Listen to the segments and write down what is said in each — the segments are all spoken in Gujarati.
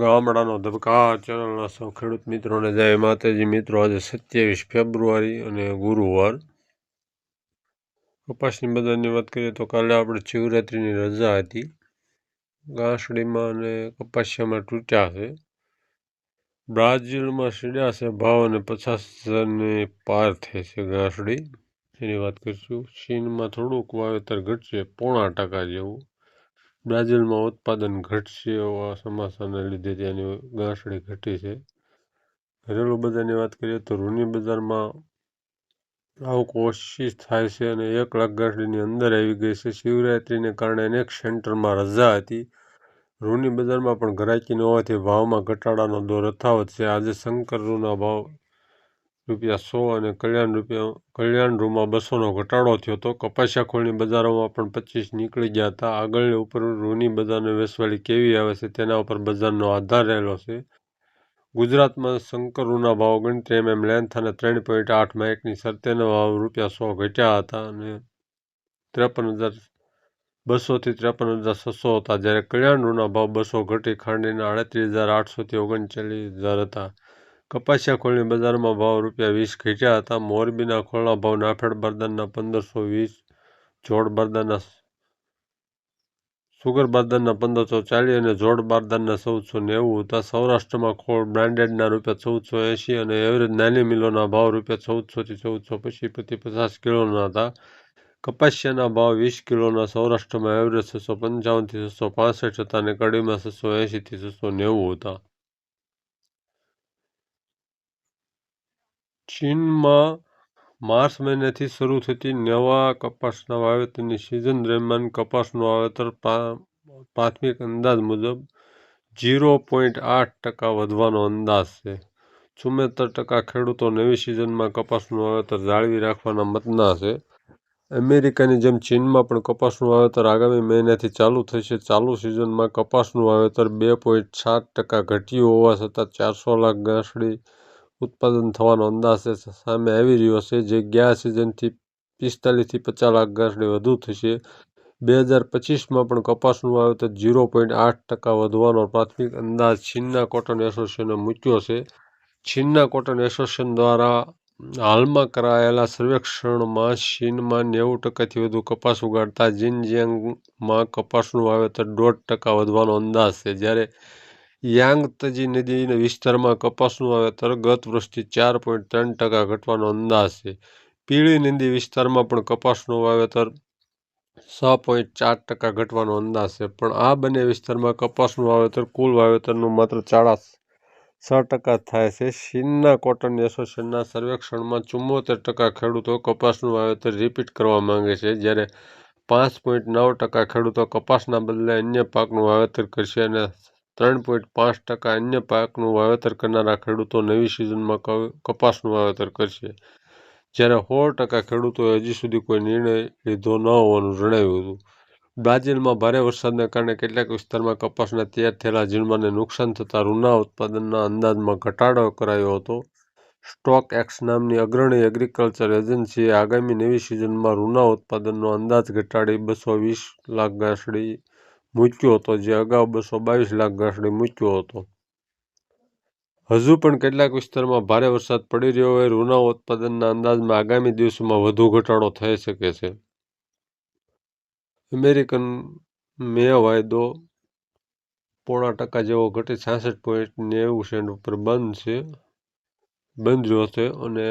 ગામડાનો ધબકાર ચેનલના સૌ ખેડૂત મિત્રોને જય માતાજી. મિત્રો, આજે સત્યાવીસ ફેબ્રુઆરી અને ગુરુવાર. કપાસની બજારની વાત કરીએ તો કાલે આપણે શિવરાત્રિની રજા હતી. ગાંસડીમાં અને કપાસિયામાં તૂટ્યા છે. બ્રાઝિલમાં સીડ્યા છે. ભાવ અને પચાસ હજારની પાર થઈ છે ગાંસડી. એની વાત કરીશું. ચીનમાં થોડુંક વાવેતર ઘટશે. પોણા ટકા જેવું. બ્રાઝિલમાં ઉત્પાદન ઘટશે એવા સમાચારને લીધે ત્યાંની ગાંસડી ઘટી છે. ઘરેલું બજારની વાત કરીએ તો રૂની બજારમાં આવક ઓછી થાય છે અને એક લાખ ગાંઠડીની અંદર આવી ગઈ છે. શિવરાત્રિને કારણે અનેક સેન્ટરમાં રજા હતી. રૂની બજારમાં પણ ઘરાકી ન હોવાથી ભાવમાં ઘટાડાનો દોર યથાવત છે. આજે શંકર રૂના ભાવ રૂપિયા સો અને કલ્યાણ રૂપિયા, કલ્યાણ રૂમાં બસોનો ઘટાડો થયો હતો. કપાસિયા ખોળની બજારોમાં પણ પચીસ નીકળી ગયા હતા. આગળની ઉપર રૂની બજારને વેસવાળી કેવી આવે છે તેના ઉપર બજારનો આધાર રહેલો છે. ગુજરાતમાં શંકર રૂના ભાવ ગણતરી એમએમ લેન્થ અને ત્રણ પોઈન્ટ આઠમાં એકની સરતેના ભાવ રૂપિયા સો ઘટ્યા હતા અને ત્રેપન હજાર બસોથી ત્રેપન હજાર છસો હતા. જ્યારે કલ્યાણ રૂના ભાવ બસો ઘટી ખાંડીના આડત્રીસ હજાર આઠસોથી ઓગણચાલીસ હજાર હતા. કપાસિયા ખોળની બજારમાં ભાવ રૂપિયા વીસ ઘટ્યા હતા. મોરબીના ખોળના ભાવ નાફેડ બરદાનના પંદરસો વીસ, જોડ બારદાનના સુગર બારદાનના પંદરસો ચાલીસ અને જોડ બારદાનના ચૌદસો નેવું હતા. સૌરાષ્ટ્રમાં ખોળ બ્રાન્ડેડના રૂપિયા ચૌદસો એંશી અને એવરેજ નાની મિલોના ભાવ રૂપિયા ચૌદસોથી ચૌદસો પછી પ્રતિ પચાસ કિલોના હતા. કપાસિયાના ભાવ વીસ કિલોના સૌરાષ્ટ્રમાં એવરેજ છસો પંચાવનથી છસો પાસઠ હતા અને કડીમાં છસો એંશીથી છસો નેવું હતા. ચીનમાં માર્ચ મહિનાથી શરૂ થતી નવા કપાસના વાવેતરની સિઝન દરમિયાન કપાસનું વાવેતર પ્રાથમિક અંદાજ મુજબ ઝીરો પોઈન્ટ આઠ ટકા વધવાનો અંદાજ છે. ચુમ્મોતેર ટકા ખેડૂતો નવી સિઝનમાં કપાસનું વાવેતર જાળવી રાખવાના મતના છે. અમેરિકાની જેમ ચીનમાં પણ કપાસનું વાવેતર આગામી મહિનાથી ચાલુ થશે. ચાલુ સિઝનમાં કપાસનું વાવેતર બે પોઈન્ટ સાત ટકા ઘટ્યું હોવા છતાં ચારસો લાખ ગાંસડી ઉત્પાદન થવાનો અંદાજ સામે આવી રહ્યો છે જે ગયા સિઝનથી પિસ્તાલીસથી પચાસ લાખ ગાંસડી વધુ થશે. બે હજાર પચીસમાં પણ કપાસનું વાવેતર ઝીરો પોઈન્ટ આઠ ટકા વધવાનો પ્રાથમિક અંદાજ ચીનના કોટન એસોસિએશને મૂક્યો છે. ચીનના કોટન એસોસિએશન દ્વારા હાલમાં કરાયેલા સર્વેક્ષણમાં ચીનમાં નેવું ટકાથી વધુ કપાસ ઉગાડતા જિનજિયાંગમાં કપાસનું વાવેતર દોઢ ટકા વધવાનો અંદાજ છે. જ્યારે યાંગતજી નદીના વિસ્તારમાં કપાસનું વાવેતર ગત વર્ષથી ચાર પોઈન્ટ ત્રણ ટકા ઘટવાનો અંદાજ છે. પીળી નદી વિસ્તારમાં પણ કપાસનું વાવેતર છ પોઈન્ટ ચાર ટકા ઘટવાનો અંદાજ છે, પણ આ બંને વિસ્તારમાં કપાસનું વાવેતર કુલ વાવેતરનું માત્ર ચાળા છ ટકા થાય છે. ચીનના કોટન એસોસિએશનના સર્વેક્ષણમાં ચુમ્મોતેર ટકા ખેડૂતો કપાસનું વાવેતર રિપીટ કરવા માંગે છે, જ્યારે પાંચ પોઈન્ટ નવ ટકા ખેડૂતો કપાસના બદલે અન્ય પાકનું વાવેતર કરશે અને ત્રણ પોઈન્ટ પાંચ ટકા અન્ય પાકનું વાવેતર કરનારા ખેડૂતો નવી સિઝનમાં કપાસનું વાવેતર કરશે. જ્યારે સોળ ટકા ખેડૂતોએ હજી સુધી કોઈ નિર્ણય લીધો ન હોવાનું જણાવ્યું હતું. બ્રાઝિલમાં ભારે વરસાદને કારણે કેટલાક વિસ્તારમાં કપાસના તૈયાર થયેલા ઝીણવાને નુકસાન થતાં રૂના ઉત્પાદનના અંદાજમાં ઘટાડો કરાયો હતો. સ્ટોક એક્સ નામની અગ્રણી એગ્રીકલ્ચર એજન્સીએ આગામી નવી સિઝનમાં રૂના ઉત્પાદનનો અંદાજ ઘટાડી બસો વીસ લાખ ગાંસડી મૂક્યો હતો, જે અગાઉ બસો બાવીસ લાખ ગાંસડી મૂક્યો હતો. હજુ પણ કેટલાક વિસ્તારમાં ભારે વરસાદ પડી રહ્યો હોય રૂના ઉત્પાદનના અંદાજમાં આગામી દિવસોમાં વધુ ઘટાડો થઈ શકે છે. અમેરિકન મે વાયદો પોણા ટકા જેવો ઘટી છાસઠ પોઈન્ટ નેવું સેન્ટ ઉપર બંધ છે, બંધ રહ્યો છે અને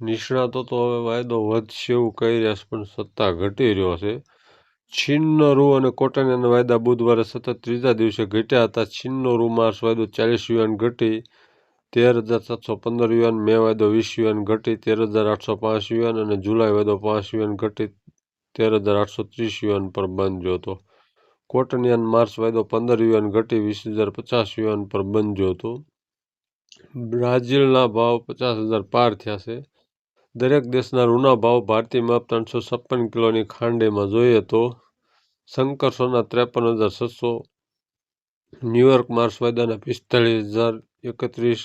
નિષ્ણાતો તો હવે વાયદો વધશે એવું કહી રહ્યા છે, પણ સત્તા ઘટી રહ્યો છે. ચીનનો રૂ અને કોટનના વાયદા બુધવારે સતત ત્રીજા દિવસે ઘટ્યા હતા. માર્ચ વાયદો ચાલીસ યુએન ઘટી, તેર હજાર સાતસો પંદર યુએન મે વાયદો વીસ યુએન ઘટી, તેર હજાર આઠસો પાંચ યુએન અને જુલાઈ વાયદો પાંચ યુએન ઘટી, તેર હજાર આઠસો ત્રીસ યુએન પર બંધ હતો કોટનિયન માર્ચ વાયદો પંદર યુએન ઘટી, વીસ હજાર પચાસ યુએન પર બંધ હતો બ્રાઝિલના ભાવ પચાસ હજાર પાર થયા છે. દરેક દેશના રૂના ભાવ ભારતીય માપ ત્રણસો છપ્પન કિલોની ખાંડેમાં જોઈએ તો શંકર સોના ત્રેપન હજાર છસો, ન્યુયોર્ક માર્સ વાયદાના પિસ્તાળીસ હજાર એકત્રીસ,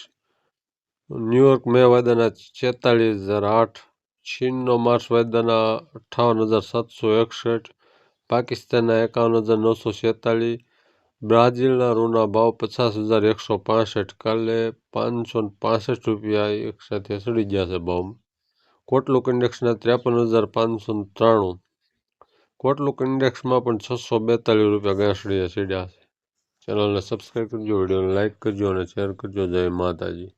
ન્યુયોર્ક મે વાયદાના છેતાલીસ હજાર આઠ, ચીનનો માર્સ વાયદાના અઠ્ઠાવન હજાર સાતસો એકસઠ, પાકિસ્તાનના એકાવન હજાર નવસો છેતાલીસ, બ્રાઝિલના રૂના ભાવ પચાસ હજાર એકસો પાસઠ, કાલે પાંચસો પાસઠ રૂપિયા એકસાથે સડી ગયા છે ભાવ. કોટલુક ઇન્ડેક્સના ત્રેપન હજાર પાંચસો ત્રાણું. કોટલુક ઇન્ડેક્સમાં પણ છસો બેતાલીસ રૂપિયા ઘાસડીએ સીડ્યા છે. ચેનલને સબસ્ક્રાઈબ કરજો, વિડીયોને લાઇક કરજો અને શેર કરજો. જય માતાજી.